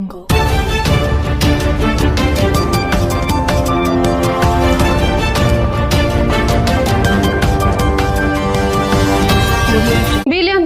Billion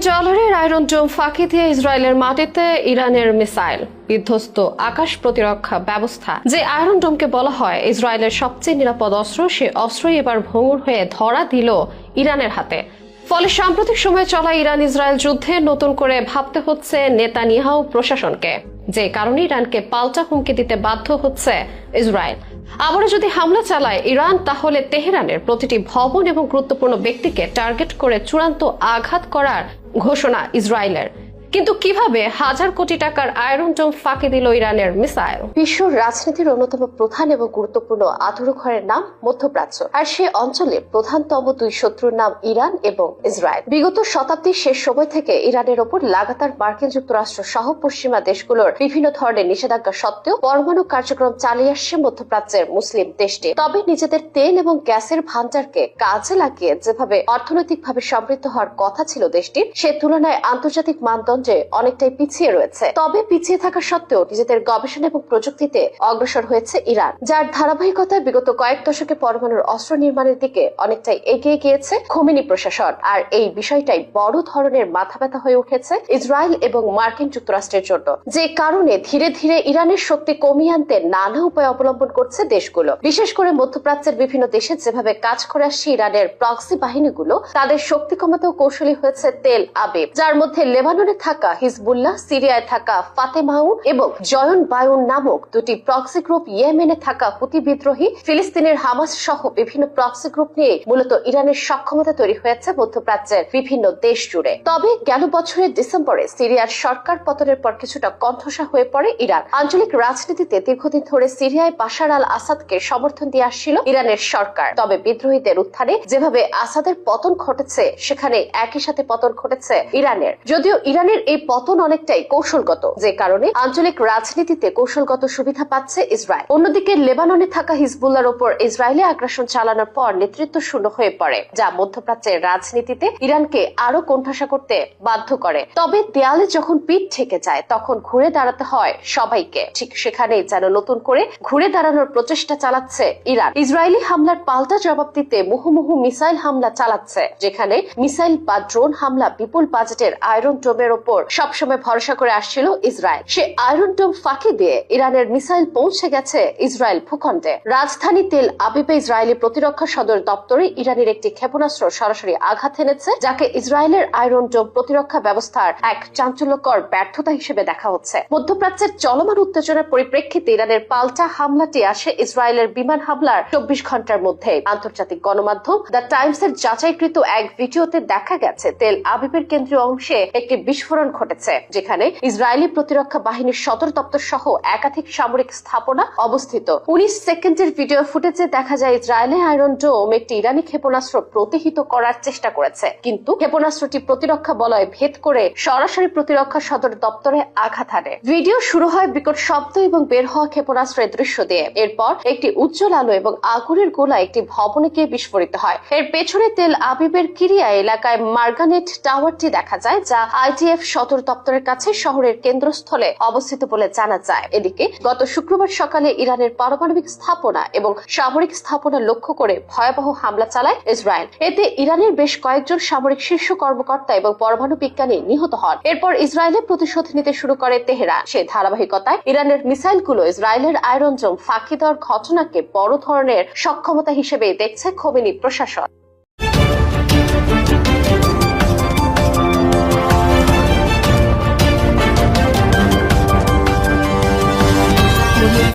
ডলারের iron dome ফাঁকি দিয়ে ইসরায়েলের মাটিতে ইরানের মিসাইল। বিধ্বস্ত আকাশ প্রতিরক্ষা ব্যবস্থা। যে আয়রন ডোমকে বলা হয়, ইসরায়েলের সবচেয়ে নিরাপদ অস্ত্র, সে অস্ত্রই এবার ভঙ্গুর হয়ে ধরা দিল ইরানের হাতে। ফলে সাম্প্রতিক সময়ে চলা ইরান ইসরায়েল যুদ্ধে নতুন করে ভাবতে হচ্ছে নেতানিয়াহু প্রশাসনকে। যে কারণে ইরানকে পাল্টা হুমকি দিতে বাধ্য হচ্ছে ইসরায়েল। আবারও যদি হামলা চালায় ইরান, তাহলে তেহরানের প্রতিটি ভবন এবং গুরুত্বপূর্ণ ব্যক্তিকে টার্গেট করে চূড়ান্ত আঘাত করার ঘোষণা ইসরায়েলের। কিন্তু কীভাবে হাজার কোটি টাকার আয়রন ডোম ফাঁকি দিল ইরানের মিসাইল? বিশ্ব রাজনীতির অন্যতম প্রধান এবং গুরুত্বপূর্ণ আধুরু ঘরের নাম মধ্যপ্রাচ্য। আর সে অঞ্চলে প্রধানতম দুই শত্রুর নাম ইরান এবং ইসরায়েল। বিগত শতাব্দীর শেষ সময় থেকে ইরানের ওপর লাগাতার মার্কিন যুক্তরাষ্ট্র সহ পশ্চিমা দেশগুলোর বিভিন্ন ধরনের নিষেধাজ্ঞা সত্ত্বেও পরমাণু কার্যক্রম চালিয়ে আসছে মধ্যপ্রাচ্যের মুসলিম দেশটি। তবে নিজেদের তেল এবং গ্যাসের ভান্ডারকে কাজে লাগিয়ে যেভাবে অর্থনৈতিকভাবে সমৃদ্ধ হওয়ার কথা ছিল দেশটির, সে তুলনায় আন্তর্জাতিক মানদণ্ডে অনেকটাই পিছিয়ে রয়েছে। তবে পিছিয়ে থাকা সত্ত্বেও নিজেদের গবেষণা এবং প্রযুক্তিতে অগ্রসর হয়েছে ইরান, যার ধারাবাহিকতায় বিগত কয়েক দশকে পরমাণুর অস্ত্র নির্মাণের দিকে অনেকটাই এগিয়ে গিয়েছে খোমিনি প্রশাসন। আর এই বিষয়টাই বড় ধরনের মাথা ব্যথা হয়ে উঠেছে ইসরায়েল এবং মার্কিন যুক্তরাষ্ট্রের জন্য। যে কারণে ধীরে ধীরে ইরানের শক্তি কমিয়ে আনতে নানা উপায় অবলম্বন করছে দেশগুলো। বিশেষ করে মধ্যপ্রাচ্যের বিভিন্ন দেশে যেভাবে কাজ করে আসছে ইরানের প্রক্সি বাহিনীগুলো, তাদের শক্তি কমাতেও কৌশলী হয়েছে তেল আবিব, যার মধ্যে লেবাননে থাকা হিজবুল্লাহ, সিরিয়ায় থাকা ফাতেমাউ এবং জয়ন বায়ুন নামক দুটি প্রক্সি গ্রুপ ইয়েমেনে থাকা হুতি বিদ্রোহী, ফিলিস্তিনের হামাস সহ বিভিন্ন প্রক্সি গ্রুপ নিয়ে মূলত ইরানের সক্ষমতা তৈরি হয়েছে মধ্যপ্রাচ্যের বিভিন্ন দেশ জুড়ে। তবে গেল বছরের ডিসেম্বরে সিরিয়ার সরকার পতনের পর কিছুটা কণ্ঠসা হয়ে পড়ে ইরান। আঞ্চলিক রাজনীতিতে দীর্ঘদিন ধরে সিরিয়ায় বাশার আল আসাদকে সমর্থন দিয়ে আসছিল ইরানের সরকার। তবে বিদ্রোহীদের উত্থানে যেভাবে আসাদের পতন ঘটেছে, সেখানে একই সাথে পতন ঘটেছে ইরানের। যদিও ইরানের এই পতন অনেকটাই কৌশলগত, যে কারণে আঞ্চলিক রাজনীতিতে কৌশলগত সুবিধা পাচ্ছে ইসরায়েল। অন্যদিকে লেবাননে থাকা হিজবুল্লার ওপর ইসরায়েলে আগ্রাসন চালানোর পর নেতৃত্ব শূন্য হয়ে পড়ে, যা মধ্যপ্রাচ্যের রাজনীতিতে ইরানকে আরও কোণঠাসা করতে বাধ্য করে। তবে দেয়ালে যখন পিঠ ঠেকে যায়, তখন ঘুরে দাঁড়াতে হয় সবাইকে। ঠিক সেখানেই যেন নতুন করে ঘুরে দাঁড়ানোর প্রচেষ্টা চালাচ্ছে ইরান। ইসরায়েলি হামলার পাল্টা জবাব দিতে মুহুমুহু মিসাইল হামলা চালাচ্ছে, যেখানে মিসাইল বা ড্রোন হামলা বিপুল বাজেটের আয়রন ডোমের ওপর সবসময় ভরসা করে আসছিল ইসরায়েল। সে আয়রন ডোম ফাঁকি দিয়ে ইরানের মিসাইল পৌঁছে গেছে ইসরায়েল ভূখণ্ডে। রাজধানী তেল আবিবে ইসরায়েলি প্রতিরক্ষা সদর দপ্তরে ইরানের একটি ক্ষেপণাস্ত্র সরাসরি আঘাত এনেছে, যাকে ইসরায়েলের আয়রন ডোম প্রতিরক্ষা ব্যবস্থার এক চাঞ্চল্যকর ব্যর্থতা হিসেবে দেখা হচ্ছে। মধ্যপ্রাচ্যের চলমান উত্তেজনার পরিপ্রেক্ষিতে ইরানের পাল্টা হামলাটি আসে ইসরায়েলের বিমান হামলার চব্বিশ ঘণ্টার মধ্যে আন্তর্জাতিক গণমাধ্যম দ্য টাইমস এর যাচাইকৃত এক ভিডিওতে দেখা গেছে, তেল আবিবের কেন্দ্রীয় অংশে একটি বিস্ফোরণ ঘটেছে, যেখানে ইসরায়েলি প্রতিরক্ষা বাহিনীর সদর দপ্তর সহ একাধিক সামরিক স্থাপনা অবস্থিত। উনিশ সেকেন্ডের ভিডিও ফুটেজে দেখা যায়, ইসরায়েলে আয়রন ডোম একটি ইরানি ক্ষেপণাস্ত্র প্রতিহিত করার চেষ্টা করেছে। কিন্তু ক্ষেপণাস্ত্রটি প্রতিরক্ষা বলয় ভেদ করে সরাসরি প্রতিরক্ষা সদর দপ্তরে আঘাত হানে। ভিডিও শুরু হয় বিকট শব্দ এবং বের হওয়া ক্ষেপণাস্ত্রের দৃশ্য দিয়ে। এরপর একটি উজ্জ্বল আলো এবং আগুনের গোলা একটি ভবনে গিয়ে বিস্ফোরিত হয়। এর পেছনে তেল আবিবের কিরিয়া এলাকায় মার্গানেট টাওয়ারটি দেখা যায়, যা আইটিএফ সদর দপ্তরের কাছে শহরের কেন্দ্রস্থলে অবস্থিত বলে জানা যায়। এদিকে গত শুক্রবার সকালে ইরানের পারমাণবিক স্থাপনা এবং সামরিক স্থাপনা লক্ষ্য করে ভয়াবহ হামলা চালায় ইসরায়েল। এতে ইরানের বেশ কয়েকজন সামরিক শীর্ষ কর্মকর্তা এবং পরমাণু বিজ্ঞানী নিহত হন। এরপর ইসরায়েলে প্রতিশোধ নিতে শুরু করে তেহরান। সে ধারাবাহিকতায় ইরানের মিসাইলগুলো ইসরায়েলের আয়রন জোম ফাঁকি দেওয়ার ঘটনাকে বড় ধরনের সক্ষমতা হিসেবে দেখছে খোমেনি প্রশাসন।